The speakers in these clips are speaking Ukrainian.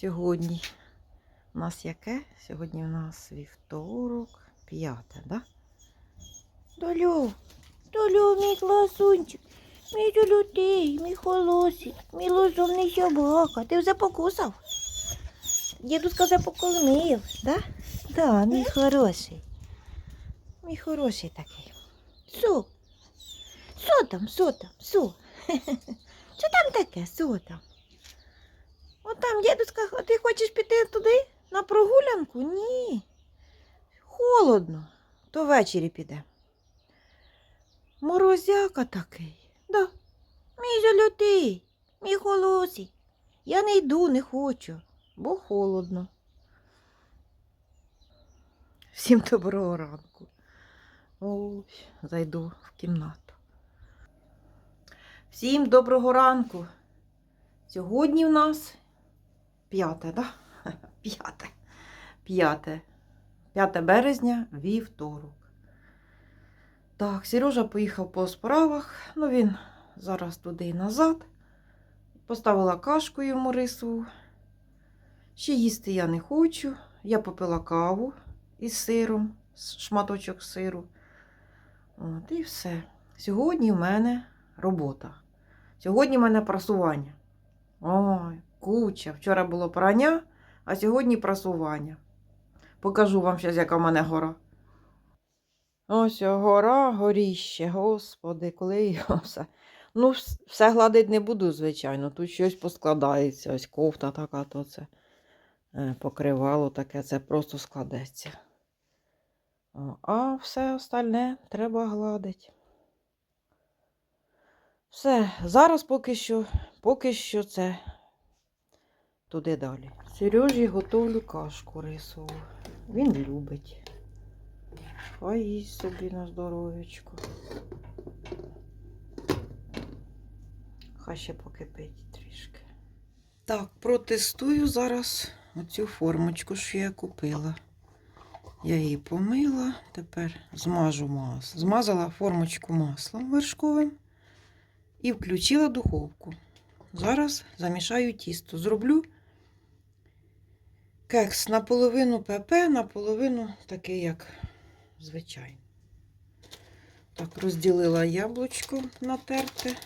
Сьогодні у нас яке? Сьогодні у нас вівторок, п'яте, да? Долю, долю, мій класунчик, мій долютий, мій холосик, мій лозумний собака. Ти вже покусав? Дідуська вже покормив, да? Да, мій хороший. Мій хороший такий. Су. Що там, що там, су? Що там таке, що там? Там, дідуська, а ти хочеш піти туди на прогулянку? Ні. Холодно. То ввечері піде. Морозяка такий. Да. Мій золотий, мій холосий. Я не йду, не хочу, бо холодно. Всім доброго ранку. Ой, зайду в кімнату. Всім доброго ранку. Сьогодні в нас п'яте, да? П'яте. П'яте. 5 березня, вівторок. Так, Сережа поїхав по справах. Ну, він зараз туди і назад. Поставила кашку йому рису. Ще їсти я не хочу. Я попила каву із сиром, шматочок сиру. От, і все. Сьогодні в мене робота. Сьогодні в мене прасування. Ой, куча. Вчора було прання, а сьогодні прасування. Покажу вам зараз, яка в мене гора. Ось гора, горіще, господи, коли його все. Ну, все гладить не буду, звичайно. Тут щось поскладається. Ось кофта така, то це е, покривало таке, це просто складеться. А все остальне треба гладити. Все, зараз поки що, поки що це туди далі. Сережі готовлю кашку рисову. Він любить. Хай їсть собі на здоров'ячку. Хай ще покипить трішки. Так, протестую зараз оцю формочку, що я купила. Я її помила, тепер змажу масло. Змазала формочку маслом вершковим і включила духовку. Зараз замішаю тісто. Зроблю кекс наполовину ПП, наполовину такий, як звичайно. Так, розділила яблучко натерте.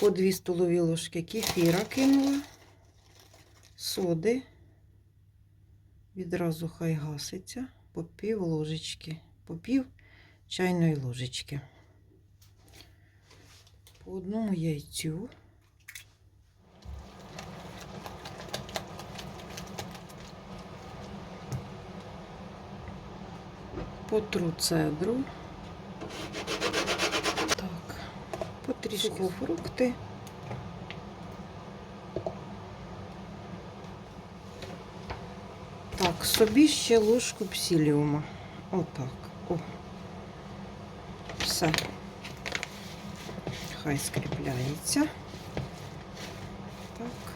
По 2 столові ложки кефіра кинула, соди. Відразу хай гаситься по пів ложечки, по пів чайної ложечки. По одному яйцю. Потру цедру. Так, потрішки фрукти. Так, собі ще ложку псиліума. Отак. О. Все. Хай скріпляється. Так.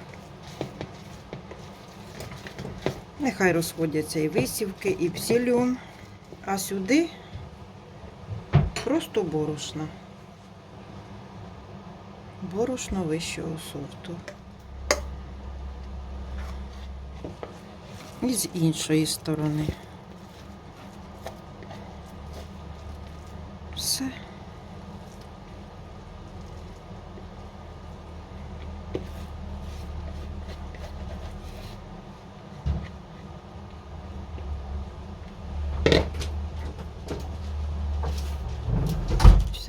Нехай розходяться і висівки, і псиліум. А сюди просто борошна. Борошно вищого сорту. І з іншої сторони. Все.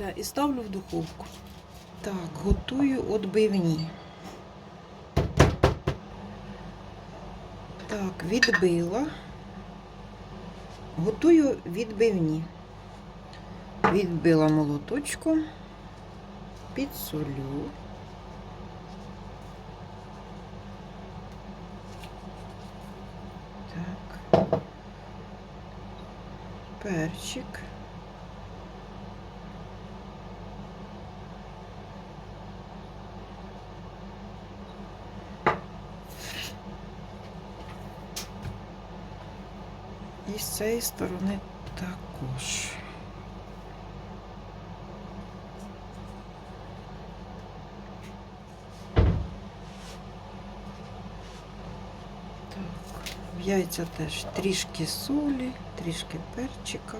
Все, і ставлю в духовку. Так, готую отбивні. Так, відбила. Готую відбивні. Відбила молоточком, підсолю. Так. Перчик. І з цієї сторони також. В яйця теж трішки солі, трішки перчика.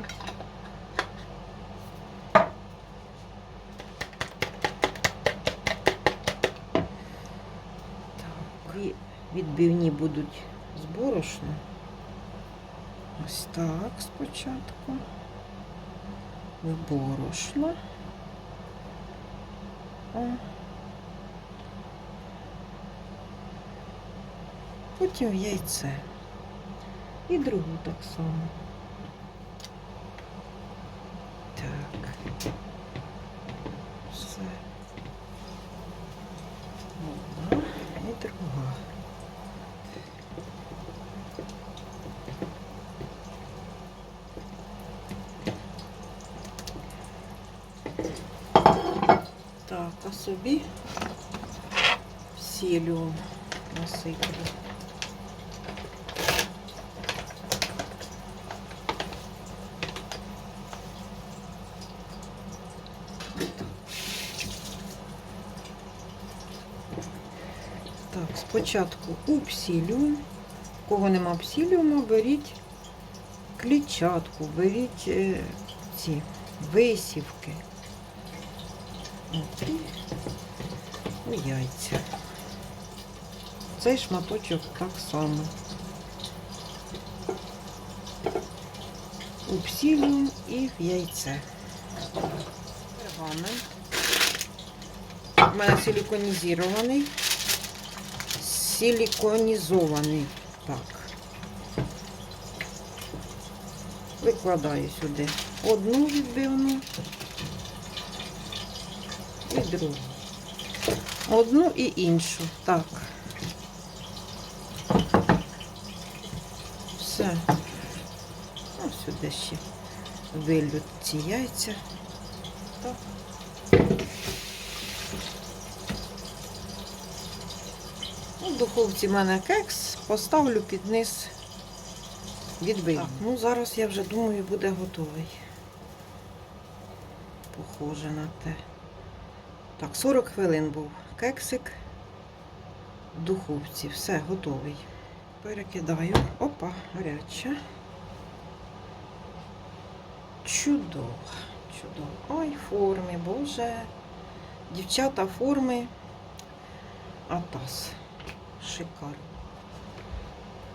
Так, і відбивні будуть з борошна. Ось так спочатку. В борошно. Потім в яйце. І другу так само. Так. Все. Одна і друга. Так, а собі сілю насиплю. Так, спочатку. У кого нема псіліуму, беріть клітчатку, беріть е, ці висівки. От, і у яйця. Цей шматочок так само. Упсілюємо і в яйце. Пергамент. У мене силіконізований. Силіконізований. Так. Викладаю сюди одну відбивну другу. Одну і іншу. Так. Все. Ось сюди ще вилью ці яйця. Так. Ну, В духовці в мене кекс, поставлю під низ відбив. Ну зараз я вже думаю, буде готовий. Похоже на те. Так, 40 хвилин був кексик в духовці. Все, готовий. Перекидаю. Опа, гаряча. Чудово, чудово. Ой, форми, боже. Дівчата форми. Атас. Шикарно.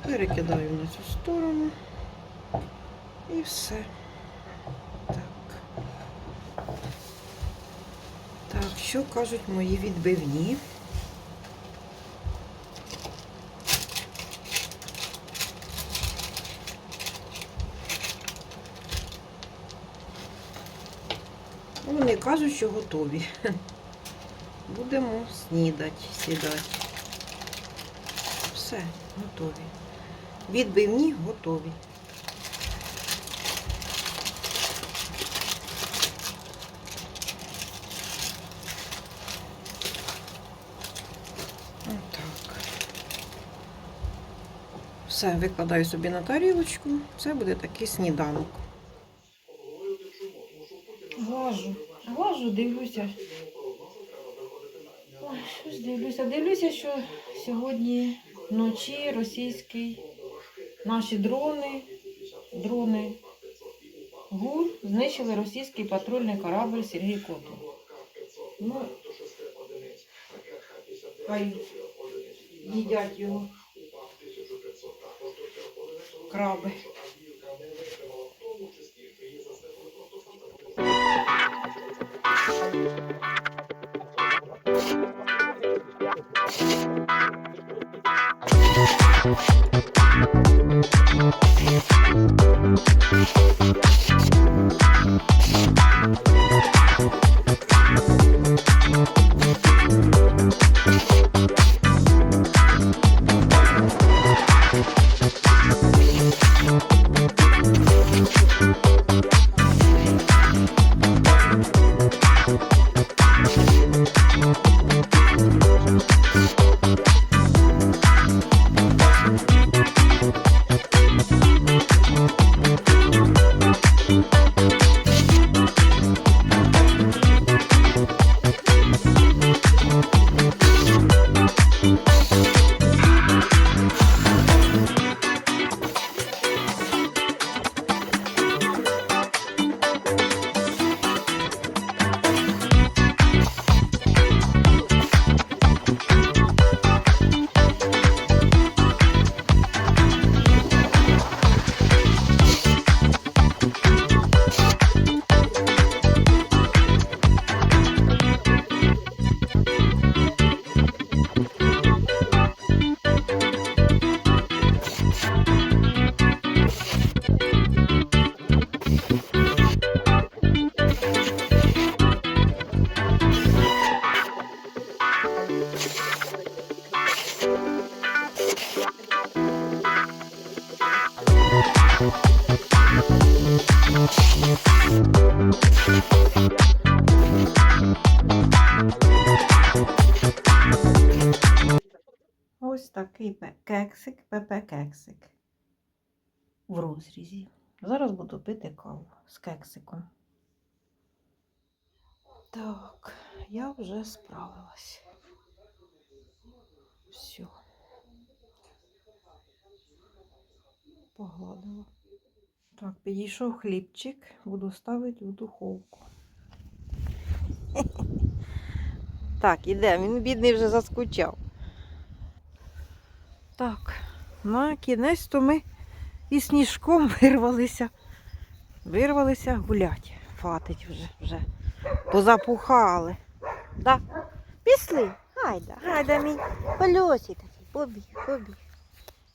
Перекидаю на цю сторону. І все. Так. Так, що кажуть мої відбивні? Вони кажуть, що готові. Будемо снідати, сідати. Все, готові. Відбивні готові. Отак. Все, викладаю собі на тарілочку. Це буде такий сніданок. Важу, важу, дивлюся. Ой, щось дивлюся. Дивлюся, що сьогодні вночі російський наші дрони, дрони ГУР знищили російський патрульний корабль Сергій Котов. Ну, хай їдять його краби. Ось такий кексик, ПП-кексик. В розрізі. Зараз буду пити каву з кексиком. Так, я вже справилась. Все. Погладила. Так, підійшов хлібчик, буду ставити в духовку. Так, іде, він бідний вже заскучав. Так, на кінець то ми і сніжком вирвалися. Вирвалися гулять. Фатить вже, вже. Позапухали. Да? Пішли. Гайда, гайда мій. Польосі такий. Побіг, побіг.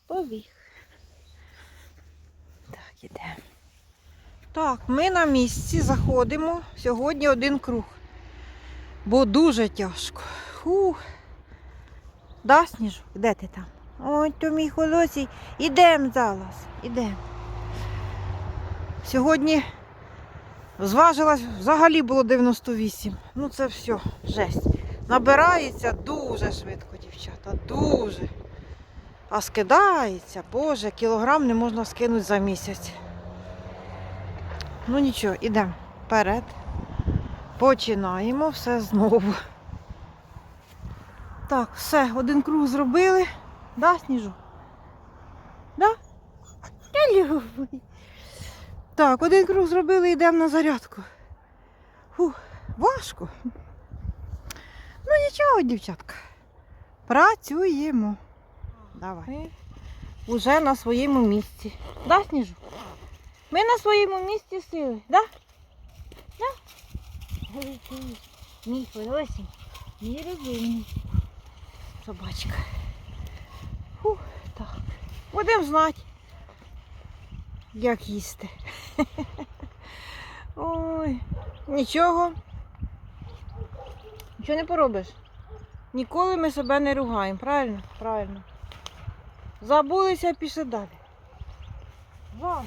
Побіг. Так, іде. Так, ми на місці заходимо. Сьогодні один круг. Бо дуже тяжко. Фух. Да, Сніжок? Де ти там? Ой, то мій холосій. Ідем зараз, ідем. Сьогодні зважилась, взагалі було 98. Ну це все, жесть. Набирається дуже швидко, дівчата, дуже. А скидається, боже, кілограм не можна скинути за місяць. Ну нічого, ідемо вперед. Починаємо все знову. Так, все, один круг зробили. Да, Сніжу? Да? Я любий. Так, один круг зробили, йдемо на зарядку. Фух, важко. Ну нічого, дівчатка. Працюємо. Давай. Ми Уже на своєму місці. Да, Сніжу? Ми на своєму місці сили, да? Да? Мій хороший, мій розумний. Собачка. Так. Будемо знати, як їсти. Ой, нічого. Нічого не поробиш. Ніколи ми себе не ругаємо, правильно? Правильно. Забулися, пішли далі. Вас.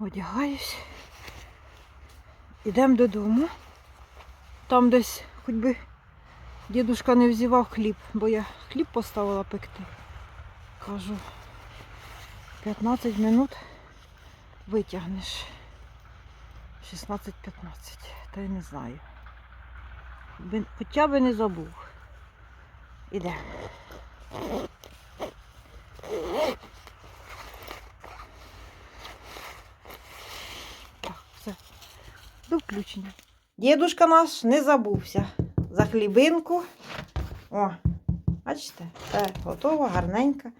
Одягаюсь. Ідемо додому. Там десь хоч би дідушка не взівав хліб, бо я хліб поставила пекти. Кажу, 15 минут витягнеш. 16-15. Та й не знаю. Хоча би не забув. Іде. До включення. Дідушка наш не забувся. За хлібинку. О, бачите, все готово, гарненько.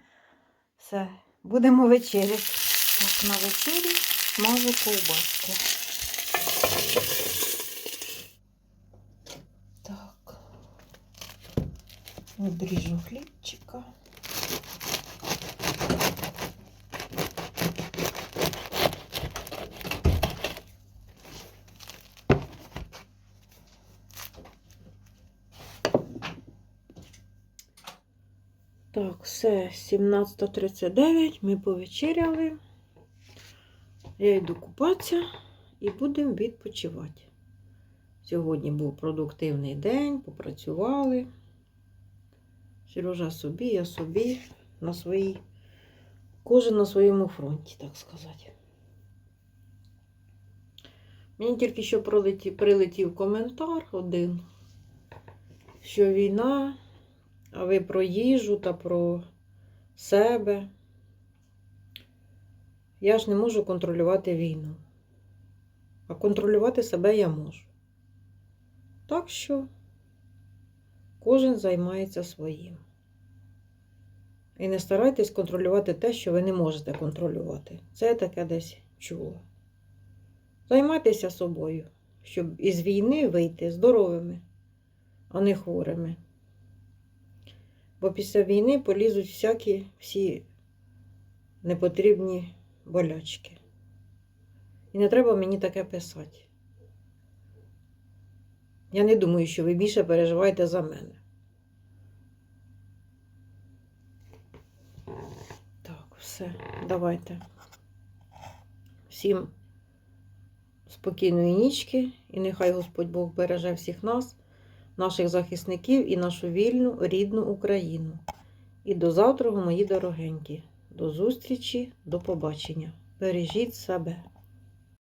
Все, будемо вечеряти. Так, на вечері смажу ковбаски. Так, обріжу хлібчика. Так, все, 17.39, ми повечеряли. Я йду купатися і будемо відпочивати. Сьогодні був продуктивний день, попрацювали. Сережа собі, я собі, на своїй, кожен на своєму фронті, так сказати. Мені тільки що прилетів, коментар один, що війна, а ви про їжу та про себе. Я ж не можу контролювати війну. А контролювати себе я можу. Так що кожен займається своїм. І не старайтесь контролювати те, що ви не можете контролювати. Це я таке десь чула. Займайтеся собою, щоб із війни вийти здоровими, а не хворими. Бо після війни полізуть всякі всі непотрібні болячки. І не треба мені таке писати. Я не думаю, що ви більше переживаєте за мене. Так, все, давайте. Всім спокійної нічки, і нехай Господь Бог береже всіх нас, наших захисників і нашу вільну рідну Україну. І до завтра, мої дорогенькі. До зустрічі, до побачення. Бережіть себе.